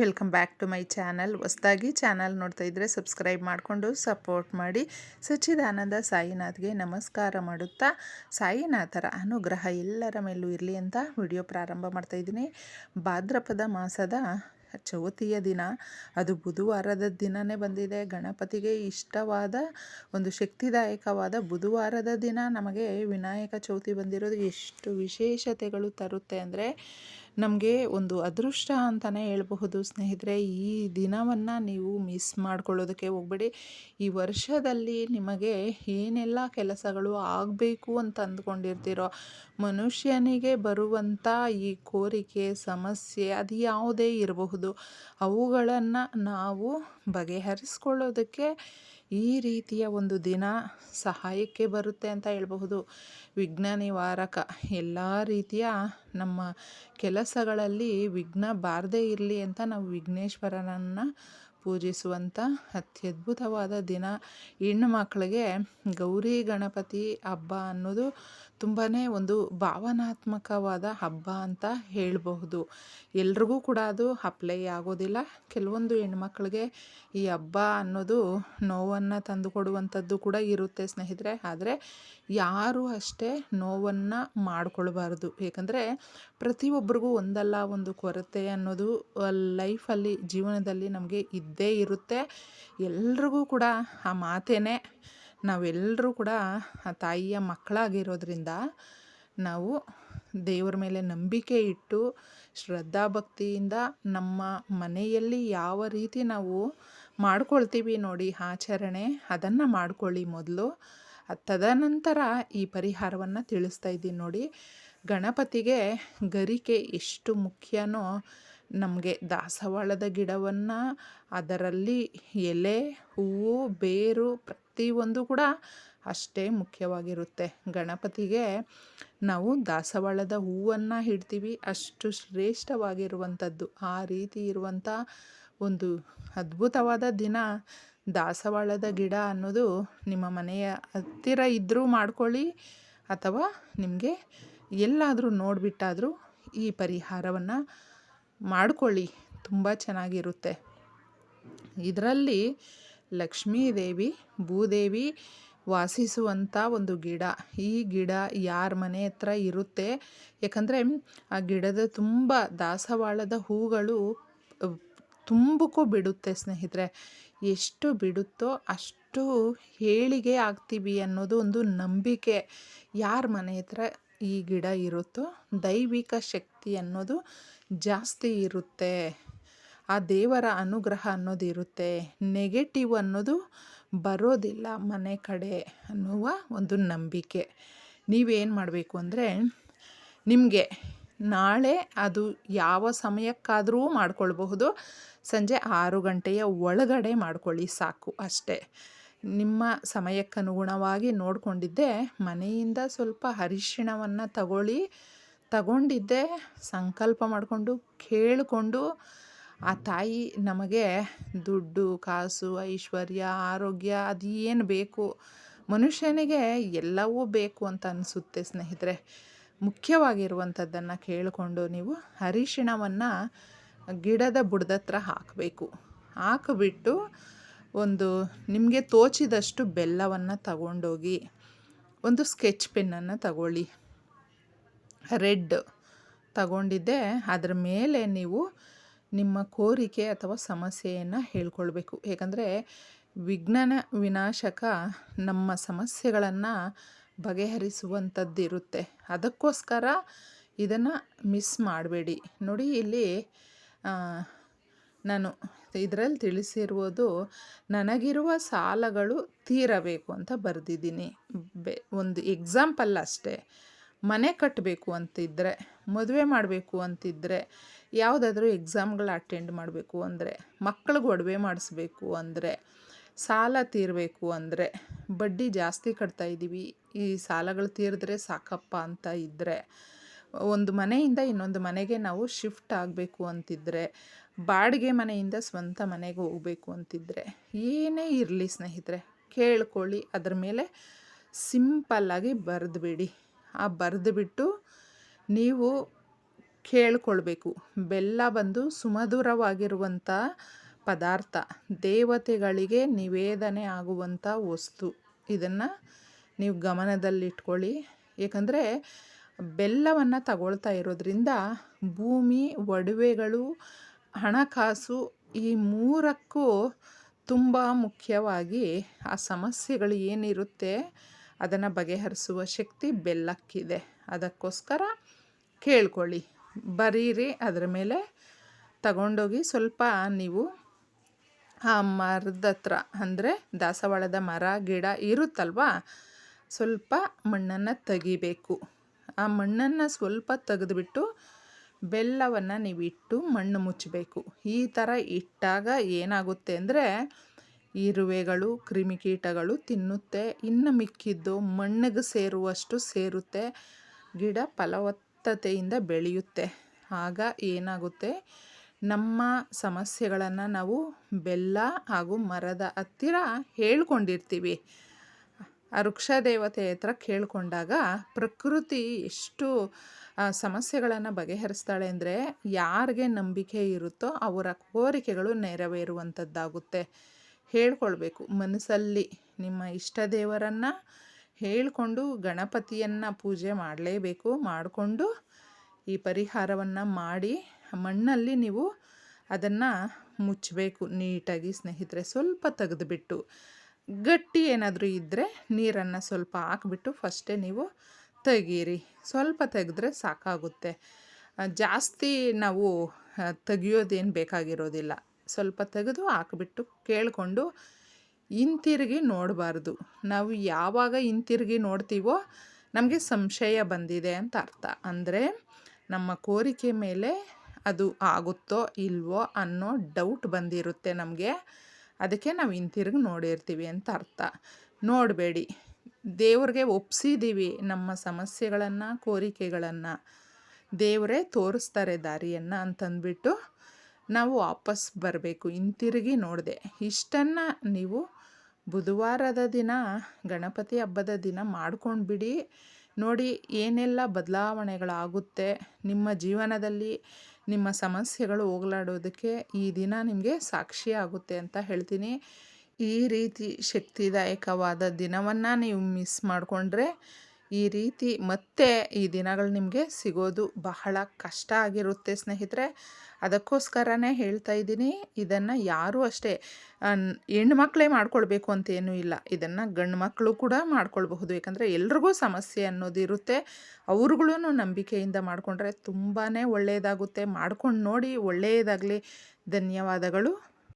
Welcome back to my channel ಹೊಸ್ದಾಗಿ channel ನೋಡ್ತಾ ಇದ್ದರೆ ಸಬ್ಸ್ಕ್ರೈಬ್ ಮಾಡಿಕೊಂಡು ಸಪೋರ್ಟ್ ಮಾಡಿ. ಸಚ್ಚಿದಾನಂದ ಸಾಯಿನಾಥ್ಗೆ ನಮಸ್ಕಾರ ಮಾಡುತ್ತಾ, ಸಾಯಿನಾಥರ ಅನುಗ್ರಹ ಎಲ್ಲರ ಮೇಲೂ ಇರಲಿ ಅಂತ ವಿಡಿಯೋ ಪ್ರಾರಂಭ ಮಾಡ್ತಾ ಇದ್ದೀನಿ. ಭಾದ್ರಪದ ಮಾಸದ ಚೌತಿಯ ದಿನ. ಅದು ಬುಧವಾರದ ದಿನವೇ ಬಂದಿದೆ. ಗಣಪತಿಗೆ ಇಷ್ಟವಾದ ಒಂದು ಶಕ್ತಿದಾಯಕವಾದ ಬುಧವಾರದ ದಿನ. ನಮಗೆ ವಿನಾಯಕ ಚೌತಿ ಬಂದಿರೋದು ಎಷ್ಟು ವಿಶೇಷತೆಗಳು ತರುತ್ತೆ ಅಂದರೆ ನಮಗೆ ಒಂದು ಅದೃಷ್ಟ ಅಂತಲೇ ಹೇಳಬಹುದು ಸ್ನೇಹಿತರೆ, ಈ ದಿನವನ್ನು ನೀವು ಮಿಸ್ ಮಾಡ್ಕೊಳ್ಳೋದಕ್ಕೆ ಹೋಗಬೇಡಿ. ಈ ವರ್ಷದಲ್ಲಿ ನಿಮಗೆ ಏನೆಲ್ಲ ಕೆಲಸಗಳು ಆಗಬೇಕು ಅಂತ ಅಂದ್ಕೊಂಡಿರ್ತೀರೋ, ಮನುಷ್ಯನಿಗೆ ಬರುವಂಥ ಈ ಕೋರಿಕೆ, ಸಮಸ್ಯೆ ಅದು ಯಾವುದೇ ಇರಬಹುದು. ಅವುಗಳನ್ನು ನಾವು ಬಗೆಹರಿಸ್ಕೊಳ್ಳೋದಕ್ಕೆ ಈ ರೀತಿಯ ಒಂದು ದಿನ ಸಹಾಯಕ್ಕೆ ಬರುತ್ತೆ ಅಂತ ಹೇಳಬಹುದು. ವಿಜ್ಞಾನಿ ವಾರಕ ಎಲ್ಲ ರೀತಿಯ ನಮ್ಮ ಕೆಲಸಗಳಲ್ಲಿ ವಿಘ್ನ ಬಾರದೇ ಇರಲಿ ಅಂತ ನಾವು ವಿಘ್ನೇಶ್ವರನನ್ನು ಪೂಜಿಸುವಂಥ ಅತ್ಯದ್ಭುತವಾದ ದಿನ. ಹೆಣ್ಣು ಮಕ್ಕಳಿಗೆ ಗೌರಿ, ಗಣಪತಿ, ಹಬ್ಬ ಅನ್ನೋದು ತುಂಬಾ ಒಂದು ಭಾವನಾತ್ಮಕವಾದ ಹಬ್ಬ ಅಂತ ಹೇಳಬಹುದು. ಎಲ್ರಿಗೂ ಕೂಡ ಅದು ಅಪ್ಲೈ ಆಗೋದಿಲ್ಲ. ಕೆಲವೊಂದು ಹೆಣ್ಮಕ್ಳಿಗೆ ಈ ಹಬ್ಬ ಅನ್ನೋದು ನೋವನ್ನು ತಂದು ಕೊಡುವಂಥದ್ದು ಕೂಡ ಇರುತ್ತೆ ಸ್ನೇಹಿತರೆ. ಆದರೆ ಯಾರು ಅಷ್ಟೇ ನೋವನ್ನು ಮಾಡಿಕೊಳ್ಬಾರ್ದು. ಏಕೆಂದರೆ ಪ್ರತಿಯೊಬ್ಬರಿಗೂ ಒಂದಲ್ಲ ಒಂದು ಕೊರತೆ ಅನ್ನೋದು ಲೈಫಲ್ಲಿ, ಜೀವನದಲ್ಲಿ ನಮಗೆ ಇದ್ದೇ ಇರುತ್ತೆ. ಎಲ್ರಿಗೂ ಕೂಡ ಆ ಮಾತೇನೆ ನಾವೆಲ್ಲರೂ ಕೂಡ ಆ ತಾಯಿಯ ಮಕ್ಕಳಾಗಿರೋದ್ರಿಂದ ನಾವು ದೇವರ ಮೇಲೆ ನಂಬಿಕೆ ಇಟ್ಟು ಶ್ರದ್ಧಾ ಭಕ್ತಿಯಿಂದ ನಮ್ಮ ಮನೆಯಲ್ಲಿ ಯಾವ ರೀತಿ ನಾವು ಮಾಡ್ಕೊಳ್ತೀವಿ ನೋಡಿ ಆಚರಣೆ, ಅದನ್ನು ಮಾಡ್ಕೊಳ್ಳಿ ಮೊದಲು. ತದನಂತರ ಈ ಪರಿಹಾರವನ್ನು ತಿಳಿಸ್ತಾ ಇದ್ದೀನಿ ನೋಡಿ. ಗಣಪತಿಗೆ ಗರಿಕೆ ಎಷ್ಟು ಮುಖ್ಯನೋ ನಮಗೆ ದಾಸವಾಳದ ಗಿಡವನ್ನು ಅದರಲ್ಲಿ ಎಲೆ, ಹೂವು, ಬೇರು ಪ್ರತಿಯೊಂದು ಕೂಡ ಅಷ್ಟೇ ಮುಖ್ಯವಾಗಿರುತ್ತೆ. ಗಣಪತಿಗೆ ನಾವು ದಾಸವಾಳದ ಹೂವನ್ನು ಇಡ್ತೀವಿ. ಅಷ್ಟು ಶ್ರೇಷ್ಠವಾಗಿರುವಂಥದ್ದು. ಆ ರೀತಿ ಇರುವಂಥ ಒಂದು ಅದ್ಭುತವಾದ ದಿನ ದಾಸವಾಳದ ಗಿಡ ಅನ್ನೋದು ನಿಮ್ಮ ಮನೆಯ ಹತ್ತಿರ ಇದ್ದರೂ ಮಾಡ್ಕೊಳ್ಳಿ ಅಥವಾ ನಿಮಗೆ ಎಲ್ಲಾದರೂ ನೋಡಿಬಿಟ್ಟಾದರೂ ಈ ಪರಿಹಾರವನ್ನು ಮಾಡಿಕೊಳ್ಳಿ. ತುಂಬ ಚೆನ್ನಾಗಿರುತ್ತೆ. ಇದರಲ್ಲಿ ಲಕ್ಷ್ಮೀದೇವಿ, ಭೂದೇವಿ ವಾಸಿಸುವಂಥ ಒಂದು ಗಿಡ. ಈ ಗಿಡ ಯಾರ ಮನೆ ಹತ್ರ ಇರುತ್ತೆ. ಯಾಕಂದರೆ ಆ ಗಿಡದ ತುಂಬ ದಾಸವಾಳದ ಹೂಗಳು ತುಂಬಕ್ಕೂ ಬಿಡುತ್ತೆ ಸ್ನೇಹಿತರೆ. ಎಷ್ಟು ಬಿಡುತ್ತೋ ಅಷ್ಟು ಏಳಿಗೆ ಆಗ್ತೀವಿ ಅನ್ನೋದು ಒಂದು ನಂಬಿಕೆ ಯಾರ ಮನೆ ಹತ್ರ ಈ ಗಿಡ ಇರುತ್ತೋ, ದೈವಿಕ ಶಕ್ತಿ ಅನ್ನೋದು ಜಾಸ್ತಿ ಇರುತ್ತೆ. ಆ ದೇವರ ಅನುಗ್ರಹ ಅನ್ನೋದು ಇರುತ್ತೆ. ನೆಗೆಟಿವ್ ಅನ್ನೋದು ಬರೋದಿಲ್ಲ ಮನೆ ಕಡೆ ಅನ್ನುವ ಒಂದು ನಂಬಿಕೆ. ನೀವೇನು ಮಾಡಬೇಕು ಅಂದರೆ, ನಿಮಗೆ ನಾಳೆ ಅದು ಯಾವ ಸಮಯಕ್ಕಾದರೂ ಮಾಡ್ಕೊಳ್ಬಹುದು. ಸಂಜೆ ಆರು ಗಂಟೆಯ ಒಳಗಡೆ ಮಾಡ್ಕೊಳ್ಳಿ ಸಾಕು ಅಷ್ಟೇ. ನಿಮ್ಮ ಸಮಯಕ್ಕನುಗುಣವಾಗಿ ನೋಡಿಕೊಂಡಿದ್ದೆ. ಮನೆಯಿಂದ ಸ್ವಲ್ಪ ಅರಿಶಿಣವನ್ನು ತಗೊಳ್ಳಿ. ತಗೊಂಡಿದ್ದೆ. ಸಂಕಲ್ಪ ಮಾಡಿಕೊಂಡು, ಕೇಳಿಕೊಂಡು, ಆ ತಾಯಿ ನಮಗೆ ದುಡ್ಡು, ಕಾಸು, ಐಶ್ವರ್ಯ, ಆರೋಗ್ಯ ಅದು ಏನು ಬೇಕು, ಮನುಷ್ಯನಿಗೆ ಎಲ್ಲವೂ ಬೇಕು ಅಂತ ಅನಿಸುತ್ತೆ ಸ್ನೇಹಿತರೆ. ಮುಖ್ಯವಾಗಿರುವಂಥದ್ದನ್ನು ಕೇಳಿಕೊಂಡು ನೀವು ಅರಿಶಿಣವನ್ನು ಗಿಡದ ಬುಡದತ್ರ ಹಾಕಬೇಕು. ಹಾಕಿಬಿಟ್ಟು ಒಂದು ನಿಮಗೆ ತೋಚಿದಷ್ಟು ಬೆಲ್ಲವನ್ನು ತಗೊಂಡೋಗಿ ಒಂದು ಸ್ಕೆಚ್ ಪೆನ್ನನ್ನು ತಗೊಳ್ಳಿ. ರೆಡ್ ತಗೊಂಡಿದ್ದೆ. ಅದರ ಮೇಲೆ ನೀವು ನಿಮ್ಮ ಕೋರಿಕೆ ಅಥವಾ ಸಮಸ್ಯೆಯನ್ನು ಹೇಳ್ಕೊಳ್ಬೇಕು. ಏಕೆಂದರೆ ವಿಜ್ಞಾನ ವಿನಾಶಕ ನಮ್ಮ ಸಮಸ್ಯೆಗಳನ್ನು ಬಗೆಹರಿಸುವಂಥದ್ದಿರುತ್ತೆ ಅದಕ್ಕೋಸ್ಕರ ಇದನ್ನು ಮಿಸ್ ಮಾಡಬೇಡಿ. ನೋಡಿ ಇಲ್ಲಿ ನಾನು ಇದರಲ್ಲಿ ತಿಳಿಸಿರುವುದು, ನನಗಿರುವ ಸಾಲಗಳು ತೀರಬೇಕು ಅಂತ ಬರೆದಿದ್ದೀನಿ. ಬೆ, ಒಂದು ಎಕ್ಸಾಂಪಲ್ ಅಷ್ಟೇ. ಮನೆ ಕಟ್ಟಬೇಕು ಅಂತಿದ್ದರೆ ಮದುವೆ ಮಾಡಬೇಕು ಅಂತಿದ್ದರೆ ಯಾವುದಾದ್ರೂ ಎಕ್ಸಾಮ್ಗಳು ಅಟೆಂಡ್ ಮಾಡಬೇಕು ಅಂದರೆ, ಮಕ್ಳಿಗೆ ಒಡವೆ ಮಾಡಿಸ್ಬೇಕು ಅಂದರೆ, ಸಾಲ ತೀರಬೇಕು ಅಂದರೆ, ಬಡ್ಡಿ ಜಾಸ್ತಿ ಕಟ್ತಾ ಇದ್ದೀವಿ ಈ ಸಾಲಗಳು ತೀರಿದ್ರೆ ಸಾಕಪ್ಪ ಅಂತ ಇದ್ದರೆ ಒಂದು ಮನೆಯಿಂದ ಇನ್ನೊಂದು ಮನೆಗೆ ನಾವು ಶಿಫ್ಟ್ ಆಗಬೇಕು ಅಂತಿದ್ದರೆ ಬಾಡಿಗೆ ಮನೆಯಿಂದ ಸ್ವಂತ ಮನೆಗೆ ಹೋಗಬೇಕು ಅಂತಿದ್ದರೆ ಏನೇ ಇರಲಿ ಸ್ನೇಹಿತರೆ, ಕೇಳ್ಕೊಳ್ಳಿ. ಅದ್ರ ಮೇಲೆ ಸಿಂಪಲ್ಲಾಗಿ ಬರೆದುಬಿಡಿ. ಆ ಬರೆದುಬಿಟ್ಟು ನೀವು ಕೇಳ್ಕೊಳ್ಬೇಕು. ಬೆಲ್ಲ ಬಂದು ಸುಮಧುರವಾಗಿರುವಂಥ ಪದಾರ್ಥ, ದೇವತೆಗಳಿಗೆ ನಿವೇದನೆ ಆಗುವಂಥ ವಸ್ತು. ಇದನ್ನು ನೀವು ಗಮನದಲ್ಲಿಟ್ಕೊಳ್ಳಿ. ಏಕೆಂದರೆ ಬೆಲ್ಲವನ್ನು ತಗೊಳ್ತಾ ಇರೋದ್ರಿಂದ ಭೂಮಿ, ಒಡವೆಗಳು ಹಣಕಾಸು ಈ ಮೂರಕ್ಕೂ ತುಂಬ ಮುಖ್ಯವಾಗಿ ಆ ಸಮಸ್ಯೆಗಳು ಏನಿರುತ್ತೆ, ಅದನ್ನು ಬಗೆಹರಿಸುವ ಶಕ್ತಿ ಬೆಲ್ಲಕ್ಕಿದೆ. ಅದಕ್ಕೋಸ್ಕರ ಕೇಳ್ಕೊಳ್ಳಿ. ಬರೀರಿ, ಅದರ ಮೇಲೆ ತಗೊಂಡೋಗಿ ಸ್ವಲ್ಪ ನೀವು ಆ ಮರದ ಹತ್ರ, ಅಂದರೆ ದಾಸವಾಳದ ಮರ, ಗಿಡ ಇರುತ್ತಲ್ವಾ, ಸ್ವಲ್ಪ ಮಣ್ಣನ್ನು ತೆಗಿಬೇಕು. ಆ ಮಣ್ಣನ್ನು ಸ್ವಲ್ಪ ತೆಗೆದುಬಿಟ್ಟು ಬೆಲ್ಲವನ್ನು ನೀವು ಇಟ್ಟು ಮಣ್ಣು ಮುಚ್ಚಬೇಕು. ಈ ಥರ ಇಟ್ಟಾಗ ಏನಾಗುತ್ತೆ ಅಂದರೆ ಇರುವೆಗಳು, ಕ್ರಿಮಿಕೀಟಗಳು ತಿನ್ನುತ್ತೆ. ಇನ್ನು ಮಿಕ್ಕಿದ್ದು ಮಣ್ಣಿಗೆ ಸೇರುವಷ್ಟು ಸೇರುತ್ತೆ. ಗಿಡ ಫಲವತ್ತತೆಯಿಂದ ಬೆಳೆಯುತ್ತೆ. ಆಗ ಏನಾಗುತ್ತೆ? ನಮ್ಮ ಸಮಸ್ಯೆಗಳನ್ನು ನಾವು ಬೆಲ್ಲ ಹಾಗೂ ಮರದ ಹತ್ತಿರ ಹೇಳ್ಕೊಂಡಿರ್ತೀವಿ. ಆ ವೃಕ್ಷ ದೇವತೆ ಹತ್ರ ಕೇಳಿಕೊಂಡಾಗ ಪ್ರಕೃತಿ ಎಷ್ಟು ಸಮಸ್ಯೆಗಳನ್ನು ಬಗೆಹರಿಸ್ತಾಳೆ ಅಂದರೆ ಯಾರಿಗೆ ನಂಬಿಕೆ ಇರುತ್ತೋ ಅವರ ಕೋರಿಕೆಗಳು ನೆರವೇರುವಂಥದ್ದಾಗುತ್ತೆ. ಹೇಳ್ಕೊಳ್ಬೇಕು. ಮನಸ್ಸಲ್ಲಿ ನಿಮ್ಮ ಇಷ್ಟ ದೇವರನ್ನು ಹೇಳಿಕೊಂಡು ಗಣಪತಿಯನ್ನು ಪೂಜೆ ಮಾಡಲೇಬೇಕು. ಮಾಡಿಕೊಂಡು ಈ ಪರಿಹಾರವನ್ನು ಮಾಡಿ ಮಣ್ಣಲ್ಲಿ ನೀವು ಅದನ್ನು ಮುಚ್ಚಬೇಕು. ನೀಟಾಗಿ ಸ್ನೇಹಿತರೆ, ಸ್ವಲ್ಪ ತೆಗೆದುಬಿಟ್ಟು. ಗಟ್ಟಿ ಏನಾದರೂ ಇದ್ದರೆ ನೀರನ್ನು ಸ್ವಲ್ಪ ಹಾಕ್ಬಿಟ್ಟು ಫಸ್ಟೇ ನೀವು ತೆಗೀರಿ. ಸ್ವಲ್ಪ ತೆಗೆದ್ರೆ ಸಾಕಾಗುತ್ತೆ. ಜಾಸ್ತಿ ನಾವು ತೆಗಿಯೋದೇನು ಬೇಕಾಗಿರೋದಿಲ್ಲ. ಸ್ವಲ್ಪ ತೆಗೆದು ಹಾಕ್ಬಿಟ್ಟು ಕೇಳಿಕೊಂಡು ಹಿಂತಿರುಗಿ ನೋಡಬಾರ್ದು. ನಾವು ಯಾವಾಗ ಹಿಂತಿರುಗಿ ನೋಡ್ತೀವೋ ನಮಗೆ ಸಂಶಯ ಬಂದಿದೆ ಅಂತ ಅರ್ಥ. ಅಂದರೆ ನಮ್ಮ ಕೋರಿಕೆ ಮೇಲೆ ಅದು ಆಗುತ್ತೋ ಇಲ್ವೋ ಅನ್ನೋ ಡೌಟ್ ಬಂದಿರುತ್ತೆ ನಮಗೆ. ಅದಕ್ಕೆ ನಾವು ಹಿಂತಿರುಗಿ ನೋಡಿರ್ತೀವಿ ಅಂತ ಅರ್ಥ. ನೋಡಬೇಡಿ. ದೇವ್ರಿಗೆ ಒಪ್ಪಿಸಿದ್ದೀವಿ ನಮ್ಮ ಸಮಸ್ಯೆಗಳನ್ನು, ಕೋರಿಕೆಗಳನ್ನು. ದೇವರೇ ತೋರಿಸ್ತಾರೆ ದಾರಿಯನ್ನು ಅಂತಂದ್ಬಿಟ್ಟು ನಾವು ವಾಪಸ್ ಬರಬೇಕು. ಹಿಂತಿರುಗಿ ನೋಡಿದೆ. ಇಷ್ಟನ್ನು ನೀವು ಬುಧವಾರದ ದಿನ, ಗಣಪತಿ ಹಬ್ಬದ ದಿನ ಮಾಡ್ಕೊಂಡು ಬಿಡಿ ನೋಡಿ ಏನೆಲ್ಲ ಬದಲಾವಣೆಗಳಾಗುತ್ತೆ. ನಿಮ್ಮ ಜೀವನದಲ್ಲಿ ನಿಮ್ಮ ಸಮಸ್ಯೆಗಳು ಹೋಗಲಾಡೋದಕ್ಕೆ ಈ ದಿನ ನಿಮಗೆ ಸಾಕ್ಷಿ ಆಗುತ್ತೆ ಅಂತ ಹೇಳ್ತೀನಿ. ಈ ರೀತಿ ಶಕ್ತಿದಾಯಕವಾದ ದಿನವನ್ನು ನೀವು ಮಿಸ್ ಮಾಡಿಕೊಂಡ್ರೆ ಈ ರೀತಿ ಮತ್ತೆ ಈ ದಿನಗಳು ನಿಮಗೆ ಸಿಗೋದು ಬಹಳ ಕಷ್ಟ ಆಗಿರುತ್ತೆ ಸ್ನೇಹಿತರೆ. ಅದಕ್ಕೋಸ್ಕರನೇ ಹೇಳ್ತಾ ಇದ್ದೀನಿ, ಇದನ್ನು ಯಾರೂ ಅಷ್ಟೇ ಹೆಣ್ಮಕ್ಳೇ ಮಾಡ್ಕೊಳ್ಬೇಕು ಅಂತೇನೂ ಇಲ್ಲ. ಇದನ್ನು ಗಂಡು ಮಕ್ಕಳು ಕೂಡ ಮಾಡ್ಕೊಳ್ಬಹುದು. ಯಾಕಂದರೆ ಎಲ್ರಿಗೂ ಸಮಸ್ಯೆ ಅನ್ನೋದು ಇರುತ್ತೆ. ಅವ್ರುಗಳೂ ನಂಬಿಕೆಯಿಂದ ಮಾಡಿಕೊಂಡ್ರೆ ತುಂಬಾ ಒಳ್ಳೆಯದಾಗುತ್ತೆ ಮಾಡ್ಕೊಂಡು ನೋಡಿ ಒಳ್ಳೆಯದಾಗಲಿ ಧನ್ಯವಾದಗಳು.